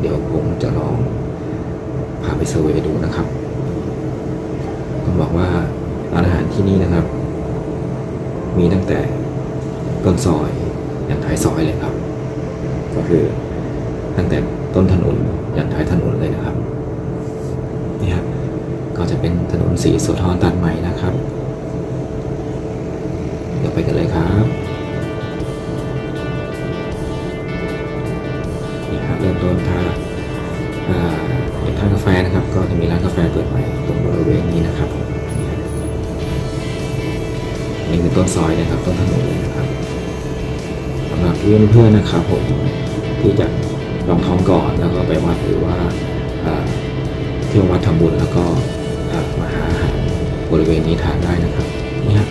เดี๋ยวผมจะลองพาไปเซอร์เวยดูนะครับต้องบอกว่าร้านอาหารที่นี่นะครับ มีตั้งแต่ต้นซอยยันท้ายซอยเลยครับ ก็คือตั้งแต่ต้นถนนยันท้ายถนนเลยนะครับนี่ครับก็จะเป็นถนนสีโสธรตัดใหม่นะครับ เดี๋ยวไปกันเลยครับ นี่ครับเริ่มต้นท่าอ่าเป็นท่ากาแฟนะครับ ก็จะมีร้านกาแฟเปิดใหม่ตรงบริเวณนี้นะครับนี่คือต้นซอยนะครับ ต้นถนนเลยนะครับสำหรับเพื่อนเพื่อนๆนะครับผมที่จะลองท้องก่อนแล้วก็ไปวัดหรือว่าเที่ยววัดทำบุญแล้วก็มาหาอาหารบริเวณนี้ทานได้นะครับนี่ครับ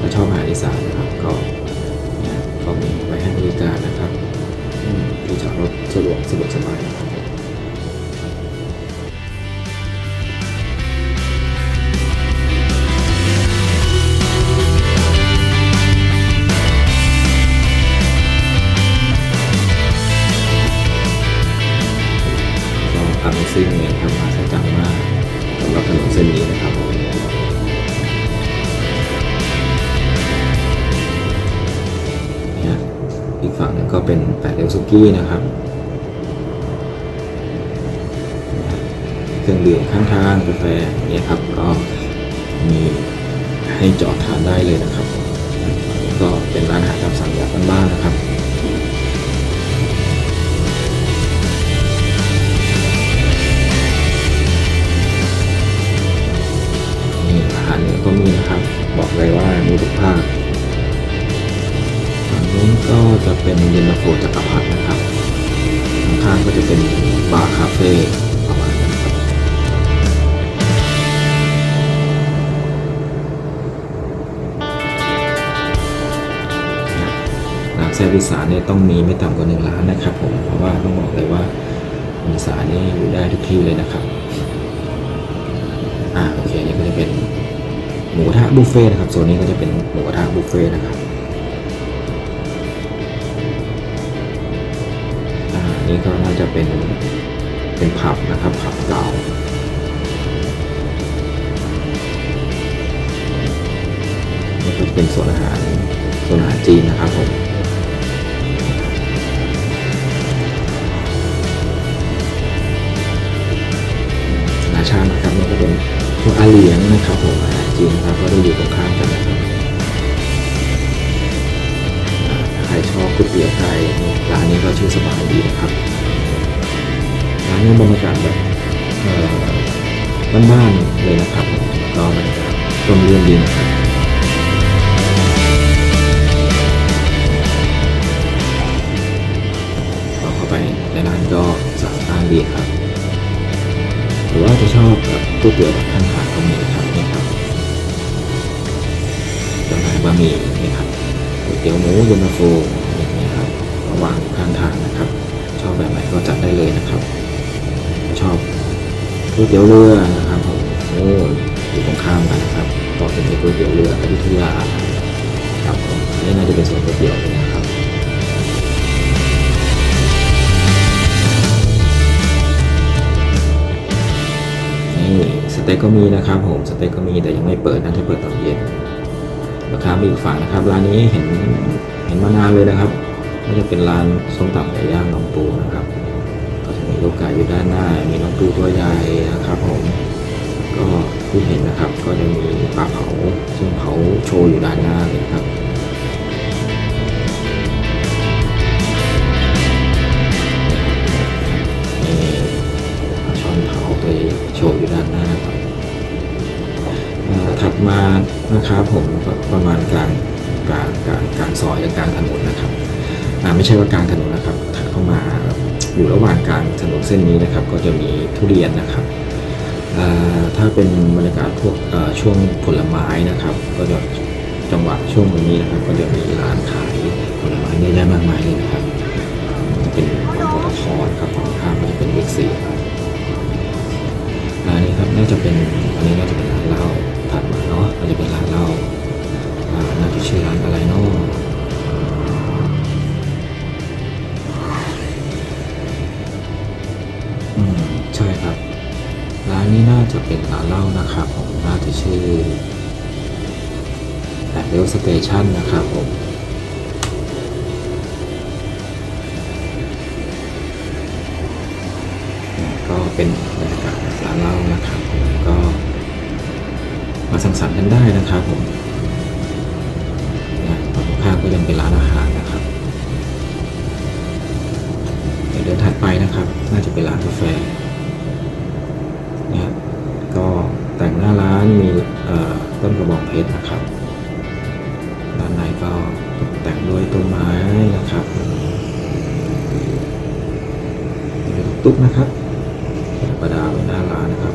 ถ้าชอบอาหารอีสานนะครับก็เนี่ยก็มีไว้ให้บริการนะครับ อืมที่จอดรถสะดว เดเอลซุกี้นะครับเครื่องดื่มข้างทางกาแฟเนี่ยครับก็มีให้จอดทานได้เลยนะครับ ก็เป็นร้านอาหารตามสั่งแบบบ้านๆนะครับ เป็นเย็นตาโฟจักรพรรดินะครับข้างก็จะเป็นบาร์คาเฟ่ประมาณนั้นครับร้านแซ่บอีสานเนี่ยต้องมีไม่ต่ำกว่าหนึ่งร้านนะครับผมเพราะว่าต้องบอกเลยว่าอีสานนี่อยู่ได้ทุกที่เลยนะครับอ่าโอเคนี่ก็จะเป็นหมูกระทะบุฟเฟ่นะครับโซนนี้ก็จะเป็นหมูกระทะบุฟเฟ่นะครับ นี่ก็น่าจะเป็นเป็นผับนะครับผับเก่านี่ก็เป็นส่วนอาหารส่วนอาหารจีนนะครับผมนาชานะครับนี่ก็เป็นพวกอาเหลียงนะครับผมอาหารจีนนะครับก็ได้อยู่ตรงข้ามกันนะครับานนี้ก็ชื่อสบายดีนะครับร้านนี้บรรยากาศแบบบ้านๆเลยนะครับก็บรรยากาศร่มรื่นดีนะครับก็เข้าไปในร้านก็สะอาดดีครับ หรือว่าจะชอบแบบก๋วยเตี๋ยวแบบข้างทางก็มีครับนี่ครับจำหน่ายบะหมี่นี่ครับก๋วยเตี๋ยวหมูย็นตาโฟ ว่างข้างทางนะครับ ชอบแบบไหนก็จัดได้เลยนะครับ ชอบก๋วยเตี๋ยวเรือนะครับผมโอ้อยู่ตรงข้ามกันนะครับต่อจะมีก๋วยเตี๋ยวเรืออยุธยาครับผมอันนี่น่าจะเป็นส่วนก๋วยเตี๋ยวเลยนะครับนี่สเต็กก็มีนะครับผมสเต็กก็มีแต่ยังไม่เปิดน่าจะเปิดตอนเย็นราคามีอีกฝั่งนะครับร้านนี้เห็นเห็นมานานเลยนะครับ ก็จะเป็นร้านส้มตำไก่ย่างน้องปูนะครับก็จะมีลูกไก่อยู่ด้านหน้า มีน้องปูตัวใหญ่นะครับผมก็ที่เห็นนะครับก็จะมีปลาเผาซึ่งเผาโชว์อยู่ด้านหน้าเลยครับ กลางถนนนะครับถัดเข้ามาอยู่ระหว่างกลางถนนเส้นนี้นะครับ ก็จะมีทุเรียนนะครับถ้าเป็นบรรยากาศพวกช่วงผลไม้นะครับ ก็จะจังหวะช่วงตรงนี้นะครับ ก็จะมีร้านขายผลไม้เยอะแยะมากมายเลยนะครับ เป็นของปตทครับ นี้น่าจะเป็นร้านเหล้านะครับผมน่าจะชื่อแอดเวลสเตชันนะครับผมก็เป็นบรรยากาศร้านเหล้านะครับผมก็มาสังสรรค์กันได้นะครับผมเนี่ยฝั่งตรงข้ามก็ยังเป็นร้านอาหารนะครับเดี๋ยวเดินถัดไปนะครับ น่าจะเป็นร้านกาแฟ ก็แต่งหน้าร้านมีต้นกระบองเพชรนะครับ ด้านในก็ตกแต่งด้วยต้นไม้นะครับมีตุ๊กนะครับประดาไว้หน้าร้านนะครับ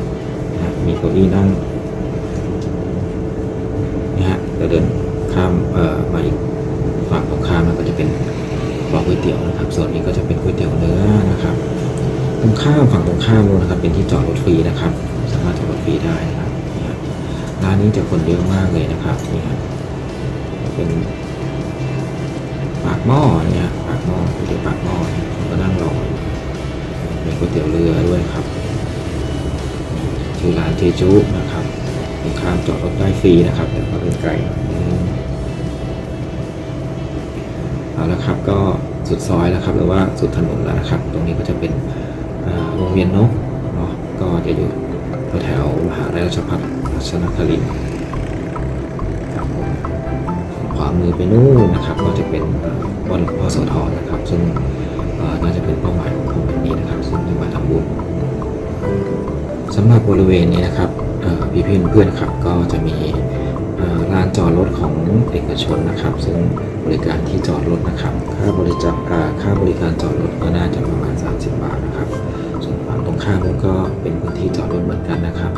นะมีเก้าอี้นั่งนี่ฮะจะเดินข้ามเอ่อมาอีกฝั่งตรงข้ามมันก็จะเป็นบ่อก๋วยเตี๋ยวนะครับ ส่วนนี้ก็จะเป็นก๋วยเตี๋ยวเนื้อนะครับ ตรงข้ามฝั่งตรงข้ามนู้นนะครับ เป็นที่จอดรถฟรีนะครับ สามารถจอดรถฟรีได้นะครับนี่ฮะร้านนี้จะคนเยอะมากเลยนะครับนี่ฮะเป็นปากหม้อเนี่ยปากหม้อก๋วยเตี๋ยวปากหม้อเนี่ยผมก็นั่งรอมีก๋วยเตี๋ยวเรือด้วยครับชื่อร้านเจจุนะครับตรงข้ามจอดรถได้ฟรีนะครับ แต่ก็เดินไกลหน่เอาละครับก็สุดซอยแล้วครับหรือว่าสุดถนนแล้วนะครับ ตรงนี้ก็จะเป็น วงเวียนนกเนาะก็จะอยู่แถวมหาวิทยาลัยราชภัฏราชนครินครับผมขวามือไปนู่นนะครับ ก็จะเป็นวัดหลวงพ่อโสธรนะครับ ซึ่งน่าจะเป็นเป้าหมายของผมแบบนี้นะครับ ซึ่งจะมาทำบุญสำหรับบริเวณนี้นะครับพี่เพื่อนเพื่อนๆครับก็จะมีลานจอดรถของเอกชนนะครับ ซึ่งบริการที่จอดรถนะครับ ค่าบริจาคอ่าค่าบริการจอดรถก็น่าจะประมาณ 30 บาทนะครับ ส่วนฝั่งตรงข้ามนู้นก็เป็นพื้นที่จอดรถเหมือนกันนะครับ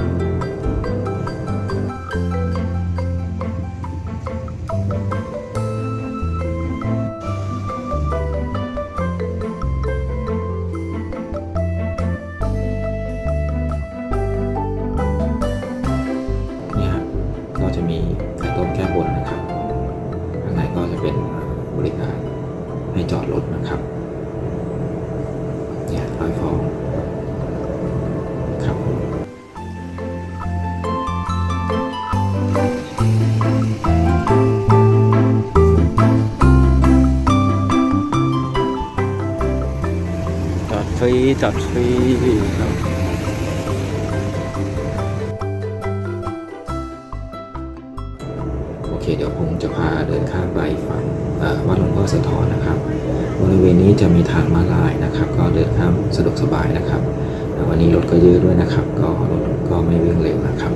นี่ยฮะก็จะมีไข่ต้มแก้บนนะครับ ข้างในก็จะเป็นบริการให้จอดรถนะครับ ฟรีจอดฟรีครับโอเคเดี๋ยวผมจะพาเดินข้ามไปฝั่งวัดหลวงพ่อโสธรนะครับ บริเวณนี้จะมีทางม้าลายนะครับ ก็เดินข้ามสะดวกสบายนะครับวันนี้รถก็เยอะด้วยนะครับ ก็รถก็ไม่วิ่งเร็วนะครับ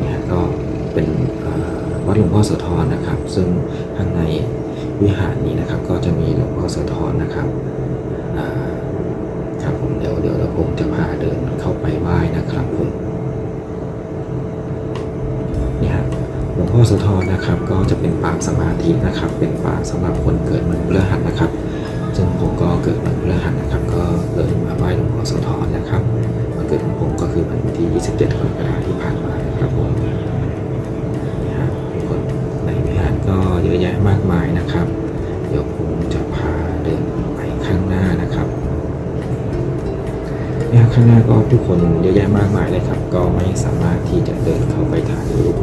เนี่ยก็เป็นเอ่ อวัดหลวงพ่อโสธรนะครับ ซึ่งข้างในวิหารนี้นะครับ ก็จะมีหลวงพ่อโสธรนะครับครับผมเดี๋ยวเดี๋ยวเดี๋ยวผมจะพาเดินเข้าไปไหว้นะครับผมนี่ยครับหลวงพ่อโสธรนะครับ ก็จะเป็นปางสมาธินะครับ เป็นปางสำหรับคนเกิดวันพฤหัสนะครับ ซึ่งผมก็เกิดวันพฤหัสนะครับ ก็เลยมาไหว้หลวงพ่อโสธรนะครับวันเกิดของผมก็คือวันที่ 27กรกฎาคมที่ผ่านมานะครับผม อะแยะมากมายนะครับ เดี๋ยวผมจะพาเดินไปข้างหน้านะครับเนี่ยข้างหน้าก็ผู้คนเยอะแยะมากมายเลยครับ ก็ไม่สามารถที่จะเดินเข้าไปถ่ายรูป